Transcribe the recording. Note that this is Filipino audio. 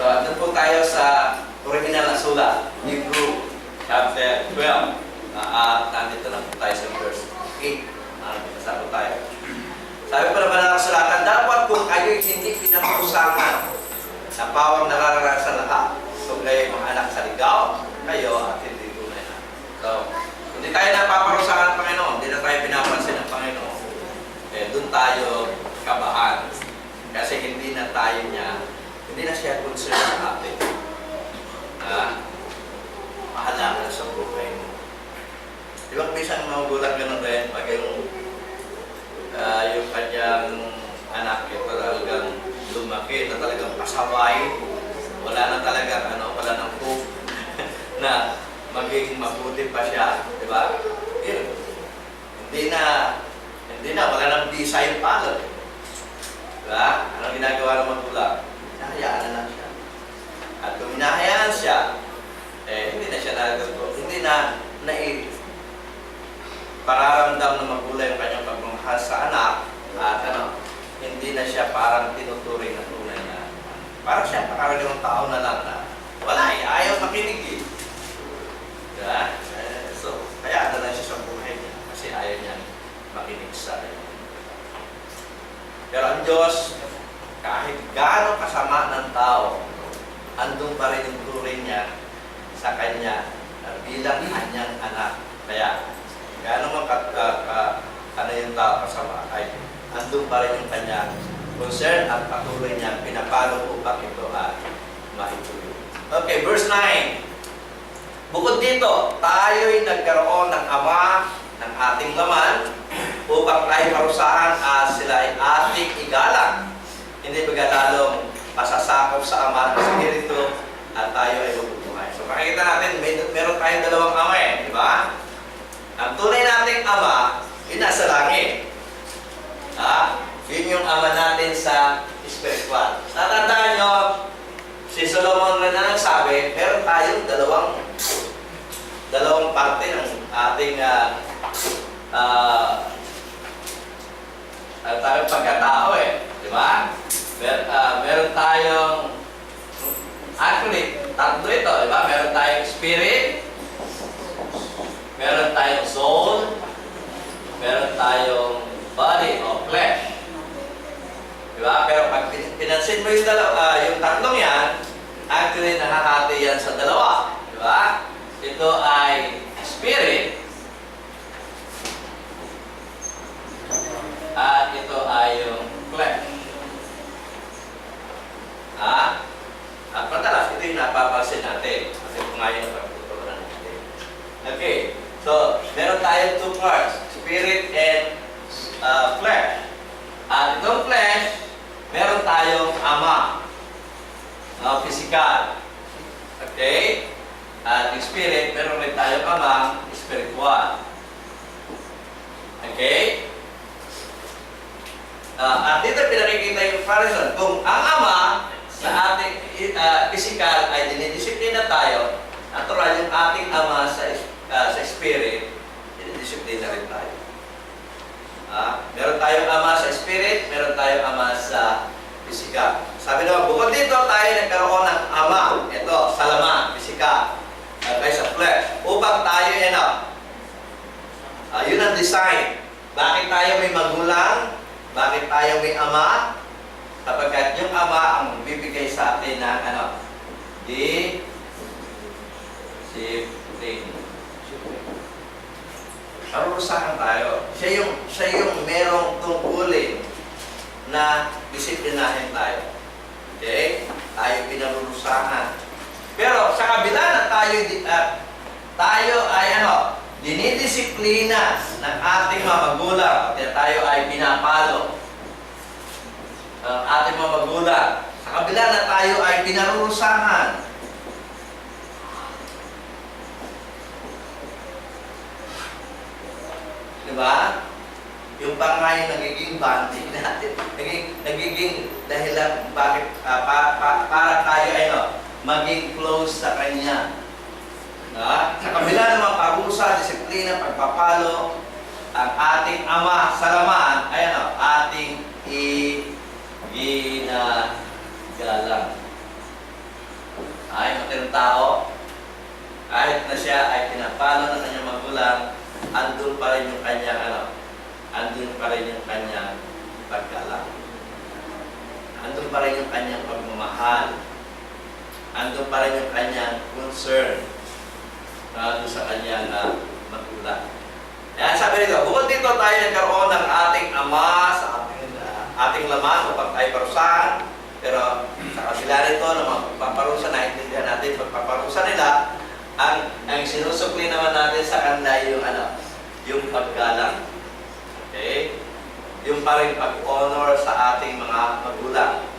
So, andun po tayo sa original na sula, Hebrew chapter 12. Uh, at nandito na po tayo sa verse 8. Nasa po tayo. Sabi pa naman ng kasulatan, dapat kung kayo'y hindi pinapakusapan sa bawang nararating, Di ba minsan mga gulang ganun din, pag yung, ah, yung kanyang anak, ito talagang lumaki na talagang pasaway, wala na talaga, ano, wala nang hope na magiging mabuti pa siya, di ba? Yun. Hindi na, hindi na, wala nang yung palo. Di ba? Anong ginagawa ng magulang? Hinahayaan na lang siya. At kung hinahayaan siya, eh, hindi na siya nagagot. Hindi na, nai, pararamdam ng magulang yung kanyang pagmamahal sa anak, at ano, hindi na siya parang tinuturing na tunay na. Parang siya, pakaramang tao na lang na, wala eh, ayaw makinig eh. Diba? So, kaya na lang siya sa buhay niya kasi ayaw niya makinig sa iyo. Pero ang Diyos, kahit gaano kasama ng tao, andun pa rin yung turing niya sa kanya na bilang kanyang anak. Kaya, gaano man ka, ka, ka, ano yung tao kasama, ay andun pa rin yung kanya concern at patuloy niya pinapalo upang ito ay maituloy. Okay, verse 9. Bukod dito, tayo'y nagkaroon ng ama ng ating laman upang tayo parusahan at sila ay ating igalang. Hindi ba lalong pasasakop sa ama ng Espiritu at tayo ay mabubuhay. So makikita natin, may, meron tayong dalawang ama eh, di ba? Ang tunay nating ama, yun nasa langit. Ha? Yun yung ama natin sa spiritual. Tatandaan nyo, si Solomon rin na nagsabi, meron tayong dalawang dalawang parte ng ating uh, uh, tayong pagkatao eh. Di ba? Mer uh, meron tayong actually, tatlo ito, di ba? Meron tayong spirit, meron tayong soul, meron tayong body o flesh. Di ba? Pero pag pin- pinansin mo yung, dalawa, ah, yung tatlong yan, actually nakakati yan sa dalawa. Di ba? Ito ay spirit at ito ay yung flesh. Ha? At madalas, ito yung napapansin natin. Kasi kung ngayon ang pagtutunan natin. Okay. So, meron tayong two parts. Spirit and uh, flesh. At itong flesh, meron tayong ama. No, physical. Okay? At yung spirit, meron rin tayong ama, spiritual. Okay? Ah, at dito pinakikita yung comparison. Kung ang ama sa ating uh, physical ay dinidisiplina tayo, natural yung ating ama sa, ah, sa spirit, dinidisiplina rin tayo. Ah, meron tayong ama sa spirit, meron tayong ama sa physical. Sabi naman, bukod dito tayo nagkaroon ng ama. Ito, sa laman, physical. Uh, sa flesh. Upang tayo, ano, ah, yun ang design. Bakit tayo may magulang? Bakit tayo may ama? Kapagkat yung ama ang bibigay sa atin ng ano, di discipline. Parurusahan tayo. Siya yung, siya yung merong tungkulin na disiplinahin tayo. Okay? Tayo pinarurusahan. Pero sa kabila na tayo, ah, tayo ay ano, dinidisiplina ng ating mga magulang at tayo ay pinapalo ng ating mga magulang. Sa kabila na tayo ay pinarurusahan. Di ba? Yung pangay nagiging banding natin. Nagiging, nagiging dahilan bakit ah, pa, pa, para tayo ay no, maging close sa Kanya. Na? Sa kabila ng mga parusa, disiplina, pagpapalo, ang ating ama sa laman ay ano, ating i-ginagalang. Ay, matinong tao, kahit na siya ay andun pa rin yung kanyang ano, pa rin yung kanyang paggalang. Andun pa rin yung kanyang pagmamahal. Andun pa rin yung kanyang concern lalo sa kanyang uh, magulang. Kaya sabi nito, bukod dito tayo nagkaroon ng ating ama sa ating, ah, ating laman upang tayo parusahan. Pero sa kabila nito na magpaparusa, naintindihan natin pagpaparusa nila, ang ang sinusukli naman natin sa kanila yung ano, yung paggalang. Yung pa rin pag-honor sa ating mga magulang.